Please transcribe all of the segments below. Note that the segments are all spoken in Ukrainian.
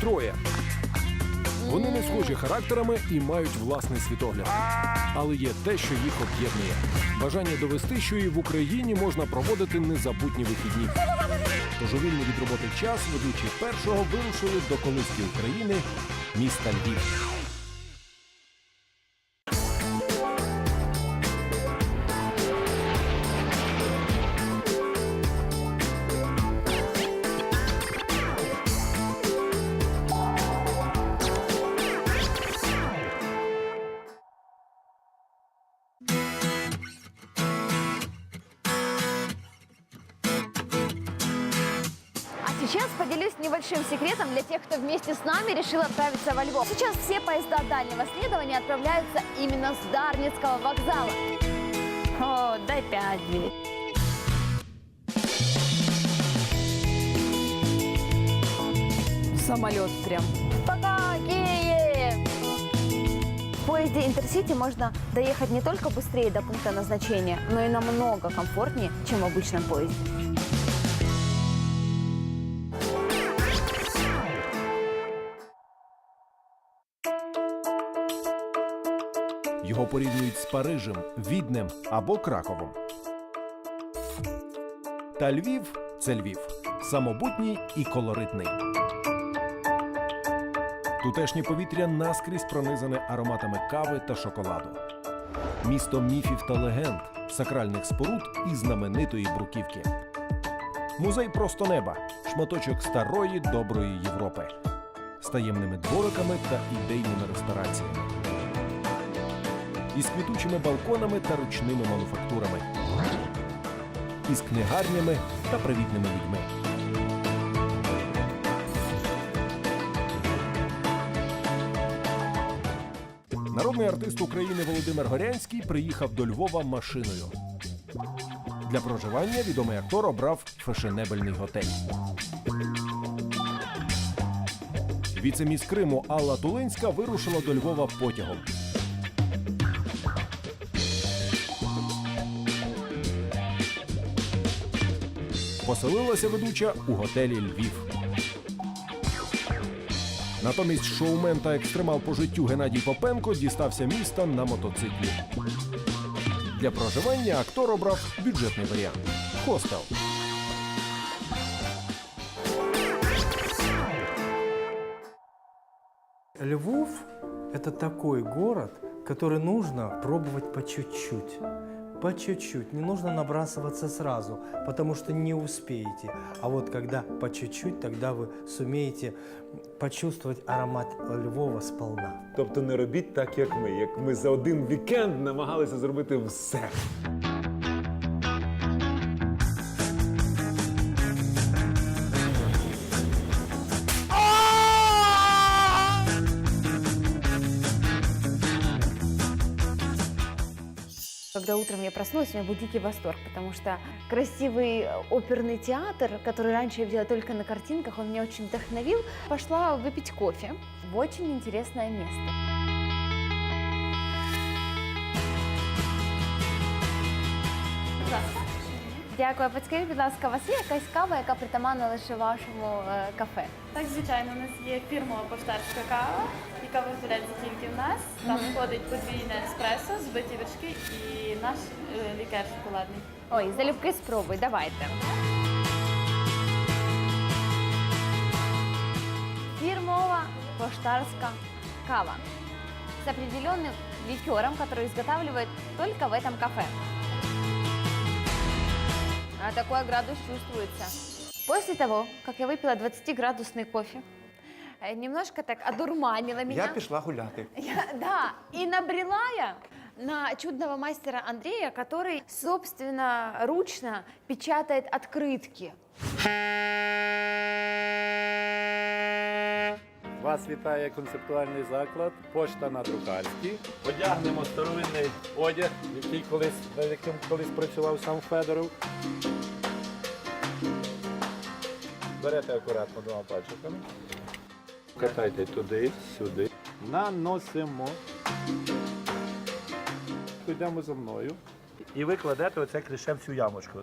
троє. Вони не схожі характерами і мають власний світогляд. Але є те, що їх об'єднує: бажання довести, що і в Україні можна проводити незабутні вихідні. Тож у вільний від роботи час ведучі першого вирушили до колиськи України міста Львів. Сейчас поделюсь небольшим секретом для тех, кто вместе с нами решил отправиться во Львов. Сейчас все поезда дальнего следования отправляются именно с Дарницкого вокзала. О, дай пять. Самолет прям. Пока, Киев! В поезде Интерсити можно доехать не только быстрее до пункта назначения, но и намного комфортнее, чем в обычном поезде. Порівнюють з Парижем, Віднем або Краковом. Та Львів це Львів. Самобутній і колоритний. Тутешнє повітря наскрізь пронизане ароматами кави та шоколаду. Місто міфів та легенд, сакральних споруд і знаменитої бруківки. Музей просто неба, шматочок старої доброї Європи з таємними двориками та ідейними рестораціями із квітучими балконами та ручними мануфактурами, із книгарнями та привітними людьми. Народний артист України Володимир Горянський приїхав до Львова машиною. Для проживання відомий актор обрав фешенебельний готель. Віцеміс Криму Алла Тулинська вирушила до Львова потягом. Поселилася ведуча у готелі Львів. Натомість шоумен та екстремал по життю Геннадій Попенко дістався міста на мотоциклі. Для проживання актор обрав бюджетний варіант хостел. Львов – это такой город, который нужно пробовать по чуть-чуть. По чуть-чуть. Не нужно набрасываться сразу, потому что не успеете. А вот когда по чуть-чуть, тогда вы сумеете почувствовать аромат Львова сполна. Тобто не робіть так, як ми. Як ми за один вікенд намагалися зробити все. Когда утром я проснулась, у меня был дикий восторг, потому что красивый э, оперный театр, который раньше я видела только на картинках, он меня очень вдохновил. Пошла выпить кофе в очень интересное место. Дякую. Підскажіть, будь ласка, у вас є якась кава, яка притаманна лише вашому е, кафе? Так, звичайно, у нас є фірмова поштарська кава, яка виготовляється тільки в нас. Там входить подвійне еспресо, збиті вершки і наш е, лікер шоколадний. Ой, залюбки спробуй, давайте. Фирмовая поштарская кава с определенным ликером, который изготавливают только в этом кафе. А такой градус чувствуется. После того, как я выпила 20-градусный кофе, э, немножко так одурманила меня. Я пішла гуляти. Я- да, и набрела я на чудного мастера Андрея, который собственно ручно печатает открытки. Вас вітає концептуальний заклад Пошта на Друкарській. Одягнемо старовинний одяг, який колись, над яким колись працював сам Федоров. Берете акуратно двома пальчиками. Катайте туди, сюди. Наносимо. Йдемо за мною. І ви кладете оце кліше в цю ямочку.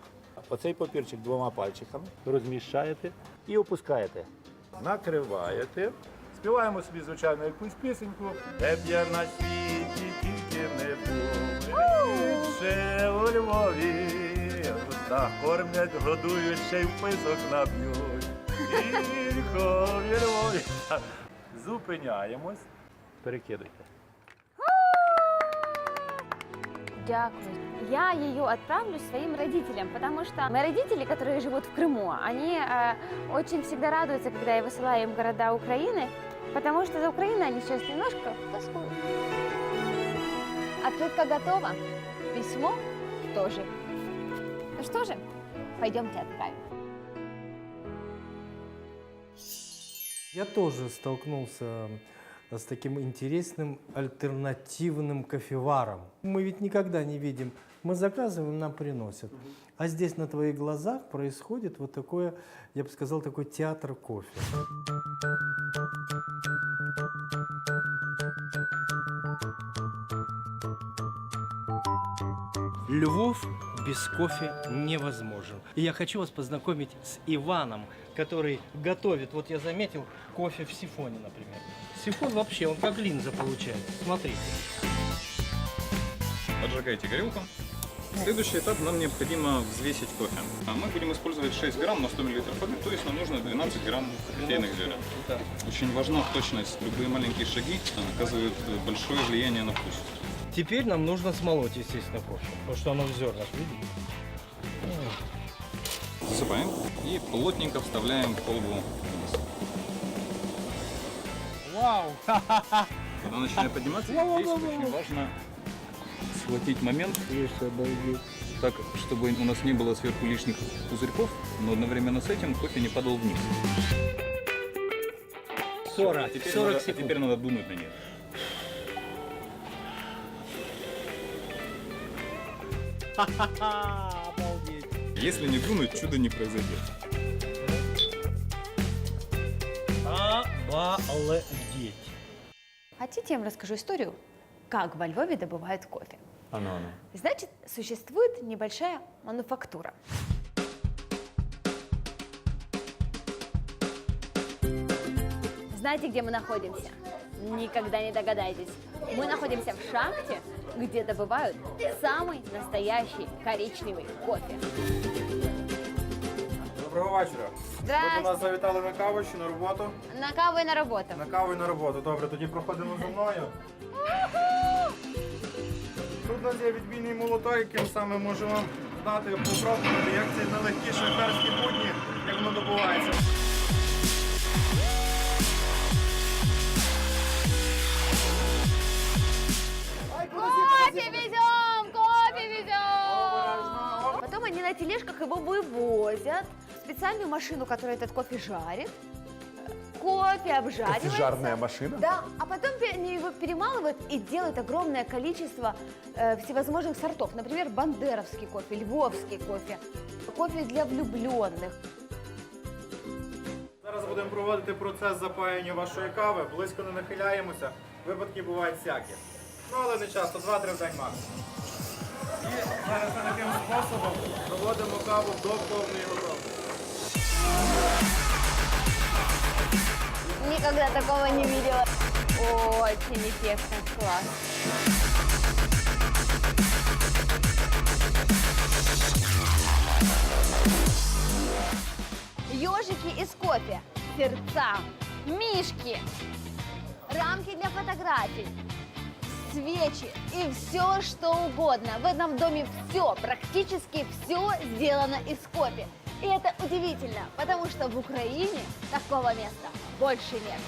Оцей папірчик двома пальчиками розміщаєте і опускаєте. накриваєте. Співаємо собі, звичайно, якусь пісеньку. Де б я на світі тільки не був. Рідше у Львові. Та кормлять, годують, ще й вписок наб'ють. Тільки в Львові. Зупиняємось. Перекидайте. Дякую. Я ее отправлю своим родителям, потому что мои родители, которые живут в Крыму, они э, очень всегда радуются, когда я высылаю им города Украины, потому что за Украину они сейчас немножко тоскуют. Открытка готова, письмо тоже. Ну что же, пойдемте отправим. Я тоже столкнулся с таким интересным альтернативным кофеваром. Мы ведь никогда не видим. Мы заказываем, нам приносят. А здесь на твоих глазах происходит вот такое, я бы сказал, такой театр кофе. Львов без кофе невозможен. И я хочу вас познакомить с Иваном, который готовит, вот я заметил, кофе в сифоне, например. Сифон вообще, он как линза получается. Смотрите. Поджигаете горелку. Следующий этап нам необходимо взвесить кофе. А Мы будем использовать 6 грамм на 100 мл воды, то есть нам нужно 12 грамм кофейных зерен. Да. Очень важна точность. Любые маленькие шаги оказывают большое влияние на вкус. Теперь нам нужно смолоть, естественно, кофе, потому что оно в зернах, видите? Засыпаем и плотненько вставляем колбу вниз. Вау! Когда начинает подниматься, здесь очень важно схватить момент, так, чтобы у нас не было сверху лишних пузырьков, но одновременно с этим кофе не падал вниз. 40, А теперь, 40 надо, а секунд. теперь надо дунуть на них. Обалдеть. Если не дунуть, чудо не произойдет. Обалдеть. Хотите, я вам расскажу историю, как во Львове добывают кофе? Ано, ано. Значит, существует небольшая мануфактура. Знаете, где мы находимся? Никогда не догадаетесь. Мы находимся в шахте, где добывают самый настоящий коричневый кофе. Доброго вечора. Ви до Здрасте. нас завітали на каву чи на роботу? На каву и на работу. На каву і на роботу. Добре, тоді проходимо за мною. Тут у нас є відбійний молоток, яким саме можемо дати попробувати, як це нелегкі шахтарські будні, як воно добувається. его вывозят в специальную машину, которая этот кофе жарит. Кофе обжаривается. Кофежарная машина? Да, а потом пе- они его перемалывают и делают огромное количество э, всевозможных сортов. Например, бандеровский кофе, львовский кофе, кофе для влюбленных. Зараз будемо проводити процес запаювання вашої кави. Близько не нахиляємося. Випадки бувають всякі. Ну, але не часто, 2-3 в день максимум. І зараз таким способом проводимо каву до повної готовності. Никогда такого не видела. Очень эффектно, класс. Ежики из кофе, сердца, мишки, рамки для фотографий, свечи и все, что угодно. В этом доме все, практически все сделано из кофе. И это удивительно, потому что в Украине такого места больше нет.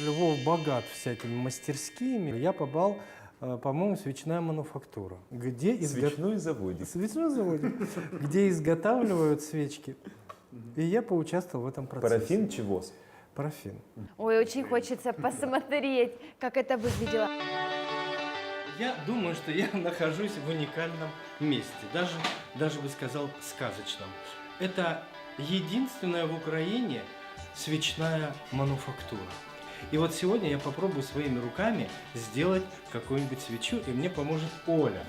Львов богат всякими мастерскими. Я попал, по-моему, свечная мануфактура, где изго- Свічний заводик. Свечной заводик, где изготавливают свечки. И я поучаствовал в этом процессе. Парафін чи воск? Парафин. Ой, очень хочется посмотреть, как это выглядело. Я думаю, что я нахожусь в уникальном месте, даже, даже бы сказал, сказочном. Это единственная в Украине свечная мануфактура. И вот сегодня я попробую своими руками сделать какую-нибудь свечу, и мне поможет Оля.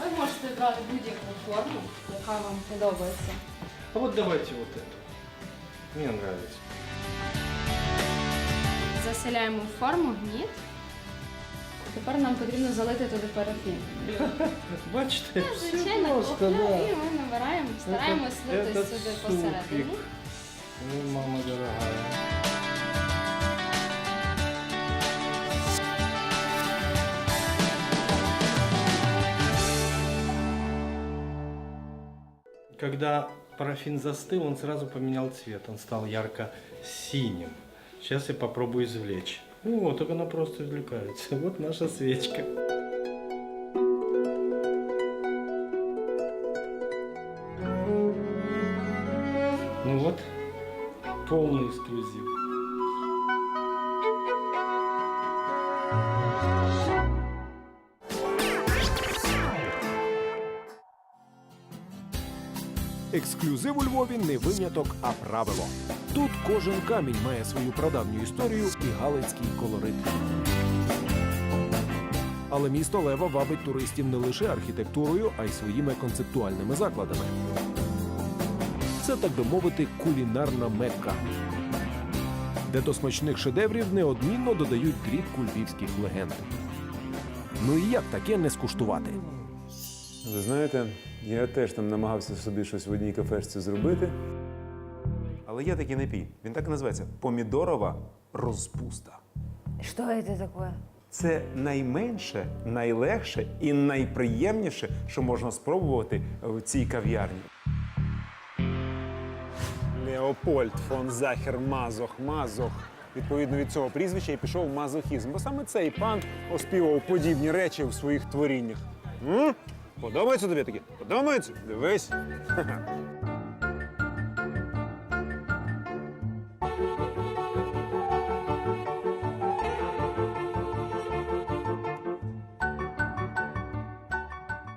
Ви можете брати будь-яку форму, яка вам подобається. А вот давайте вот эту. Мне нравится. Заселяємо в форму гніт. Тепер нам потрібно залити туди парафін. Бачите, Ну, все Звичайно, просто, кухня, да. і ми набираємо, стараємось слити Этот сюди супик. посередині. Ну, мама дорогая. Когда парафин застыл, он сразу поменял цвет. Он стал ярко-синим. Сейчас я попробую извлечь. О, так она просто извлекается. Вот наша свечка. Ексклюзив у Львові не виняток, а правило. Тут кожен камінь має свою прадавню історію і галицький колорит. Але місто Лева вабить туристів не лише архітектурою, а й своїми концептуальними закладами. Це, так би мовити, кулінарна мекка, де до смачних шедеврів неодмінно додають дрібку львівських легенд. Ну і як таке не скуштувати? Ви знаєте, я теж там намагався собі щось в одній кафешці зробити. Але є такий напій. Він так і називається помідорова розпуста. Что это такое? Це найменше, найлегше і найприємніше, що можна спробувати в цій кав'ярні. Леопольд фон Захер Мазох Мазох. Відповідно від цього прізвища і пішов в мазохізм. Бо саме цей пан оспівав подібні речі в своїх творіннях. М? Подобається тобі таке? Подобається? Дивись.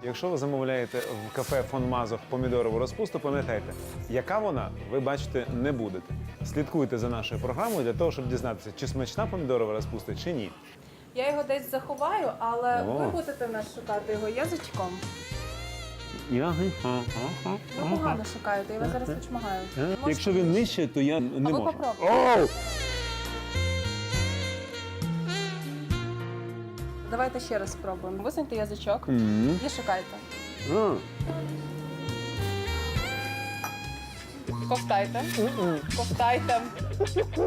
Якщо ви замовляєте в кафе фон Мазох помідорову розпусту, пам'ятайте, яка вона, ви бачити не будете. Слідкуйте за нашою програмою для того, щоб дізнатися, чи смачна помідорова розпуста, чи ні. Я його десь заховаю, але О. ви будете в нас шукати його язичком. Ви погано шукаєте, я вас зараз відшмагаю. Можете- Якщо він нижче, то я не А ви можу. попробуйте. Оу! Давайте ще раз спробуємо. Висуньте язичок і шукайте. А. Ковтайте. Ковтайте.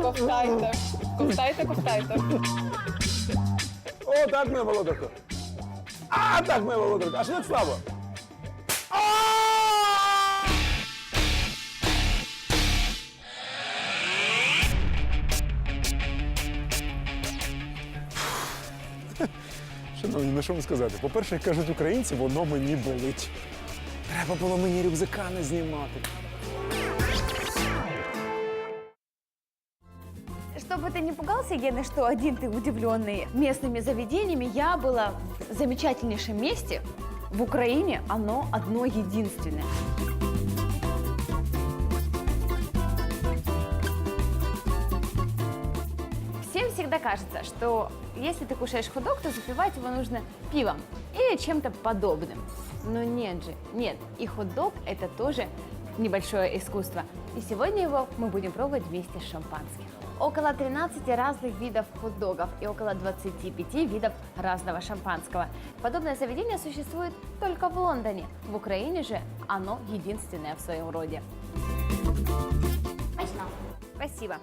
Ковтайте. Ковтайте, ковтайте. О, так, моя володарка. А, так, моя володарка. Аж не слабо. Шановні, ну що вам сказати? По-перше, як кажуть українці, воно мені болить. Треба було мені рюкзака не знімати. Ты не пугался, Гена, что один ты удивленный местными заведениями, я была в замечательнейшем месте в Украине. Оно одно единственное. Всем всегда кажется, что если ты кушаешь хот-дог, то запивать его нужно пивом или чем-то подобным. Но нет же, нет. И хот-дог – это тоже небольшое искусство. И сегодня его мы будем пробовать вместе с шампанским. Около 13 разных видов хот-догов и около 25 видов разного шампанского. Подобное заведение существует только в Лондоне. В Украине же оно единственное в своем роде. Спасибо.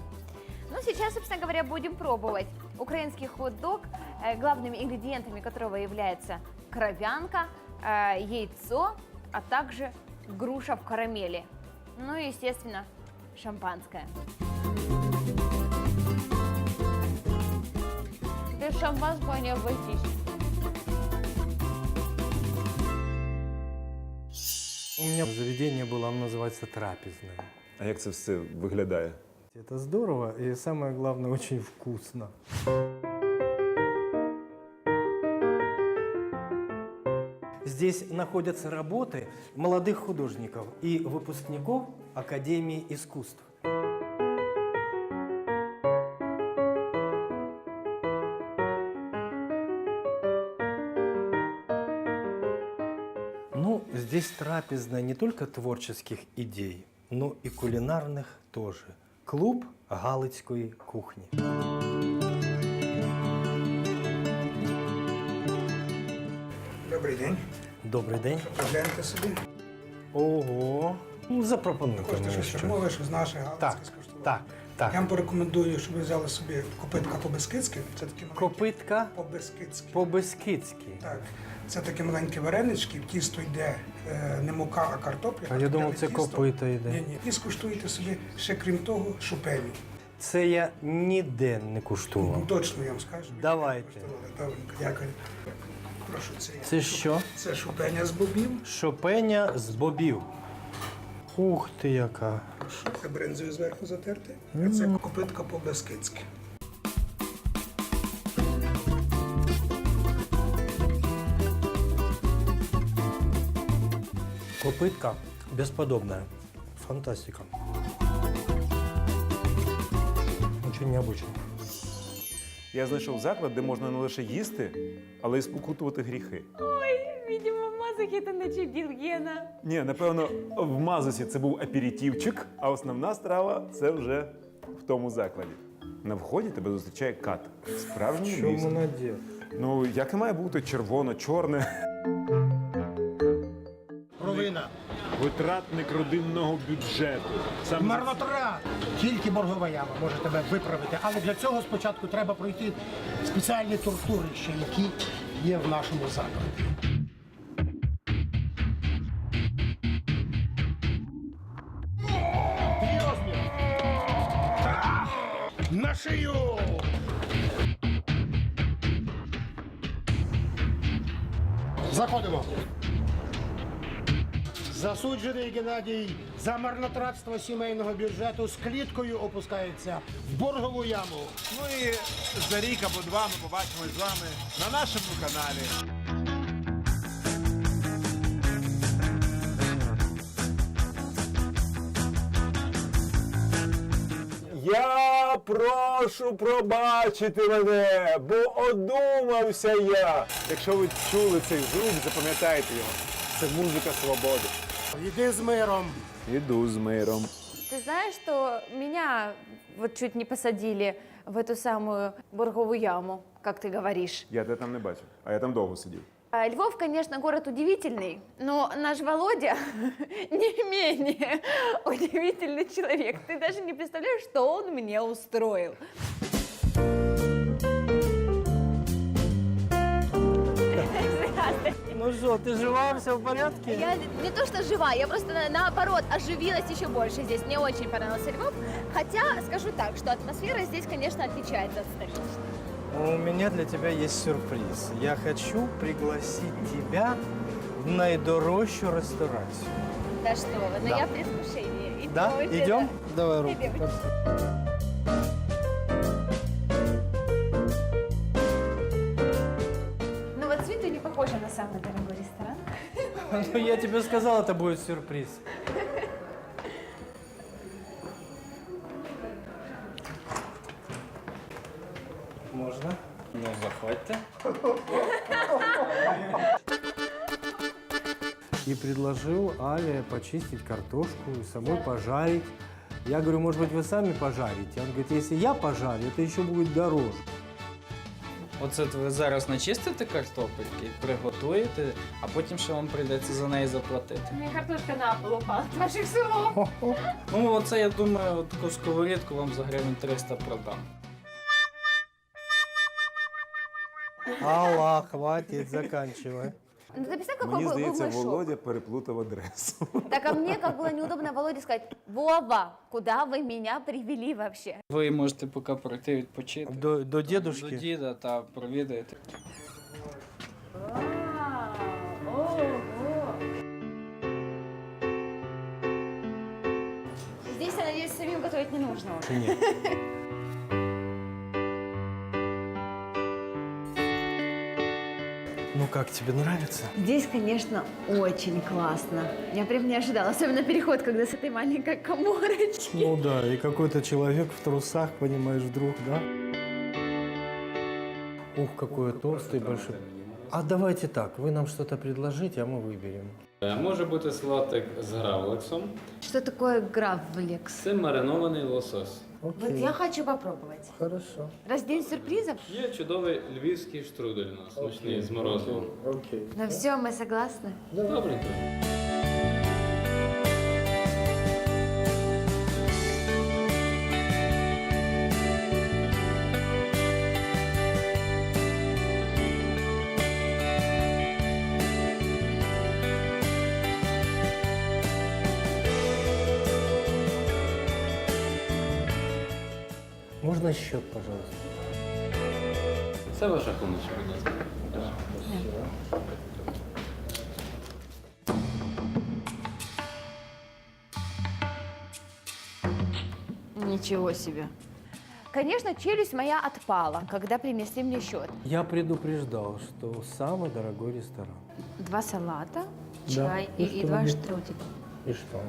Ну, сейчас, собственно говоря, будем пробовать украинский хот-дог, э, главными ингредиентами которого является кровянка, э, яйцо, а также груша в карамели. Ну и, естественно, шампанское. Без шампанского не обойтись. У меня заведение было, оно называется трапезное. А як це все виглядає? Это здорово и самое главное, очень вкусно. Здесь находятся работы молодых художников и выпускников Академии искусств. Здесь трапезная не только творческих идей, но и кулинарных тоже. Клуб Галицької кухні. Добрий день. Добрий день. Погляньте собі. Ого. Ну, запропонуйте Хочете щось щось. з наших Так, галицьких скуштувати? так, так. Я вам порекомендую, щоб ви взяли собі копитка по-бескидськи. Це такі маленькі Копитка по-бескидськи. по-бескидськи. Так. Це такі маленькі варенички, в тісто йде е, не мука, а картопля. А я думав, це копита йде. Ні, ні. І скуштуйте собі ще крім того шупені. Це я ніде не Ну, куштував. точно я вам скажу. Давайте. Добренько, дякую. Прошу, це є. Це що? Це шупеня з бобів. Шопеня з бобів. Ух ти яка. Прошу, це бринзою зверху затерти. А це копитка по-бескидськи. Копитка бесподобная. Фантастика. Очень необычно. Я знайшов заклад, де можна не лише їсти, але й спокутувати гріхи. Ой, Видимо, начудил Гена. Ні, напевно, в Мазусі це був аперитивчик, а основна страва це вже в тому закладі. На вході тебе зустрічає кат. Справжній. Чому надів? Ну, як і має бути червоно-чорне. Провина. Витратник родинного бюджету. Саме Марнотрат. Тільки боргова яма може тебе виправити. Але для цього спочатку треба пройти спеціальні тортурища, які є в нашому закладі. Шию! Заходимо. Засуджений Геннадій за марнотратство сімейного бюджету з кліткою опускається в боргову яму. Ну і за рік або два ми побачимось з вами на нашому каналі. Я прошу пробачити мене, бо одумався я. Якщо ви чули цей звук, запам'ятайте його. Це музика свободи. Йди з миром. Іду з миром. Ты знаешь, что меня вот чуть не посадили в эту самую бурговую яму, как ты говоришь. Я тебе там не бачив, а я там довго сидів. А, Львов, конечно, город удивительный, но наш Володя не менее удивительный человек. Ты даже не представляешь, что он мне устроил. Ну що, ти жива, все в порядке? Я не то что жива, я просто на- наоборот оживилась еще больше здесь. Мне очень понравился Львов. Хотя, скажу так, что атмосфера здесь, конечно, отличается от столичной. У меня для тебя есть сюрприз. Я хочу пригласить тебя в наидорожчу ресторацию. Да что вы, но Да. я в предвкушении. Да? Идемте, Идем? Давай руку. Идем. Ну вот с виду не похоже на самый дорогой ресторан. Ну, я тебе сказал, это будет сюрприз. Ну, заходьте. И предложил Але почистить картошку и самой пожарить. Я говорю, может быть, вы сами пожарите? Он говорит, если я пожарю, это еще будет дороже. Оце от ви зараз начистите картопельки, приготуєте, а потім ще вам прийдеться за неї заплатити. У меня картошка на пол упала от ваших слов. Ну, оце я думаю, таку сковорідку вам за гривень 300 продам. Алла, хватит, заканчивай. Ну ты представь, какой Мені был, здається, был мой шок. Володя переплутав адресу. Так а мне как было неудобно Володе сказать, Вова, куда вы меня привели вообще? Ви можете поки пройти відпочити. До, до До дедушки. діда та провідаєте. Здесь, я надеюсь, самим готовить не нужно уже. Нет. Как, тебе нравится? Здесь, конечно, очень классно. Я прям не ожидала, особенно переход, когда с этой маленькой коморочки. Ну да, и какой-то человек в трусах, понимаешь, вдруг, да? Ух, какой толстый большой. А давайте так, вы нам что-то предложите, а мы выберем. Е, Може бути салатик з гравлексом. Что такое гравлекс? Це маринований лосось. Вот я хочу попробовать. Хорошо. Раз день сюрпризов? Є чудовий львівський штрудель у нас, смачний з морозивом. Окей. Ну все, мы согласны. Добренько. Можно счет, пожалуйста? Це ваша помощь, будь ласка. Ничего себе. Конечно, челюсть моя отпала, когда принесли мне счет. Я предупреждал, что самый дорогой ресторан. Два салата, Да. чай И и, и что два штрудика. И что?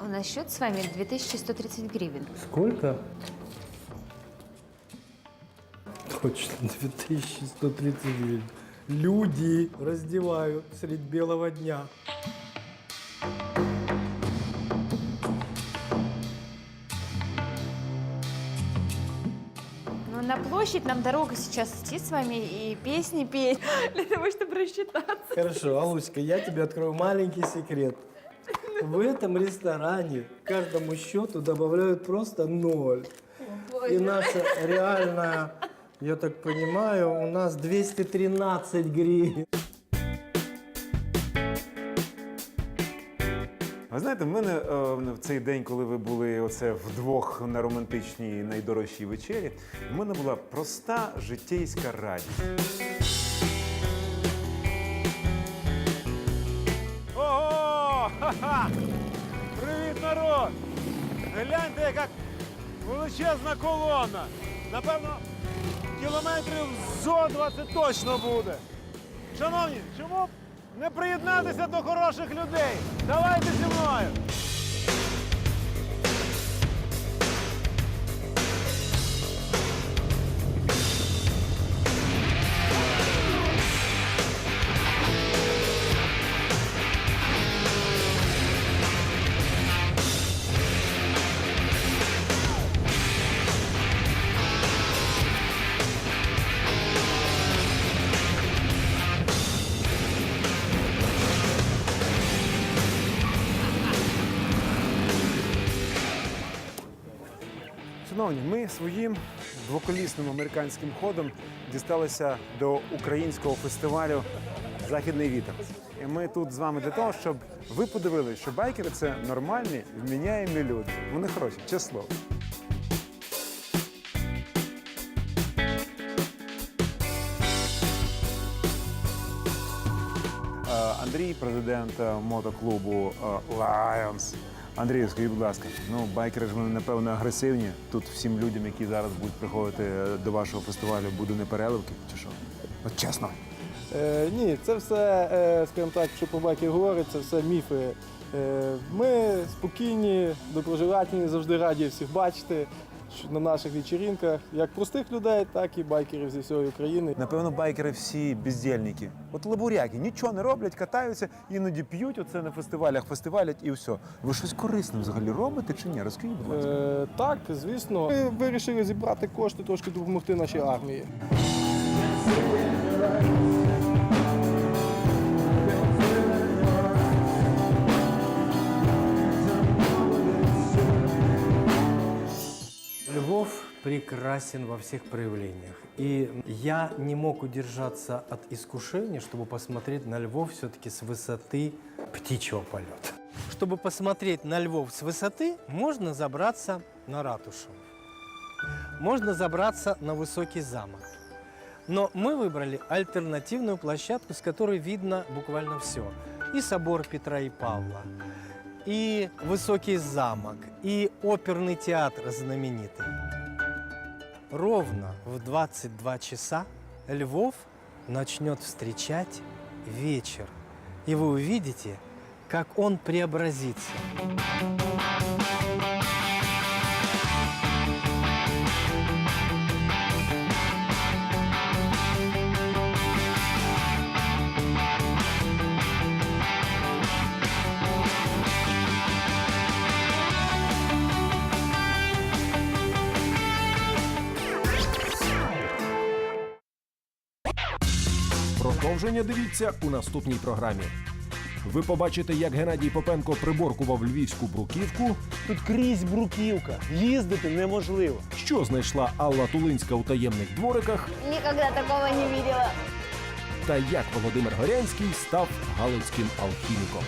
У нас счет с вами 2130 гривен. Сколько? Точно, 2139. Люди раздевают средь белого дня. Ну, на площадь нам дорога сейчас идти с вами и песни петь для того, чтобы рассчитаться. Хорошо, Алуська, я тебе открою маленький секрет. В этом ресторане каждому счету добавляют просто ноль. И наша реальная, я так понимаю, у нас 213 гривен. Ви знаєте, в мене е, в цей день, коли ви були оце вдвох на романтичній найдорожчій вечері, в мене була проста житейська радість. Ого! Ха-ха! Привіт, народ! Гляньте, яка величезна колона! Напевно, кілометрів зо 20 точно буде. Шановні, чому б не приєднатися до хороших людей? Давайте зі мною! Шановні, ми своїм двоколісним американським ходом дісталися до українського фестивалю Західний вітер. І ми тут з вами для того, щоб ви подивилися, що байкери це нормальні, вміняємі люди. Вони хороші, чесне. Е, Андрій, президент е, мотоклубу е, Lions. Андрію, скажіть, будь ласка, ну байкери ж вони напевно агресивні. Тут всім людям, які зараз будуть приходити е, до вашого фестивалю, буде не переливки, чи що? От чесно. Е, ні, це все, е, скажімо так, що про байків говорить, це все міфи. Е, ми спокійні, доброжелательні, завжди раді всіх бачити на наших вечірінках, як простих людей, так і байкерів зі всієї України. Напевно, байкери всі бездільники. От лабуряки нічого не роблять, катаються, іноді п'ють оце на фестивалях, фестивалять і все. Ви щось корисне взагалі робите чи ні? Розкажіть, будь ласка. Е, так, звісно, ми вирішили зібрати кошти, трошки допомогти нашій армії. Прекрасен во всех проявлениях. И я не мог удержаться от искушения, чтобы посмотреть на Львов все-таки с высоты птичьего полета. Чтобы посмотреть на Львов с высоты, можно забраться на ратушу. Можно забраться на высокий замок. Но мы выбрали альтернативную площадку, с которой видно буквально все. И собор Петра и Павла, и высокий замок, и оперный театр знаменитый. Ровно в 22 часа Львов начнет встречать вечер. И вы увидите, как он преобразится. Продовження дивіться у наступній програмі. Ви побачите, як Геннадій Попенко приборкував львівську бруківку, Тут крізь бруківка. Їздити неможливо. що знайшла Алла Тулинська у таємних двориках, Никогда такого не видела. та як Володимир Горянський став галицьким алхіміком.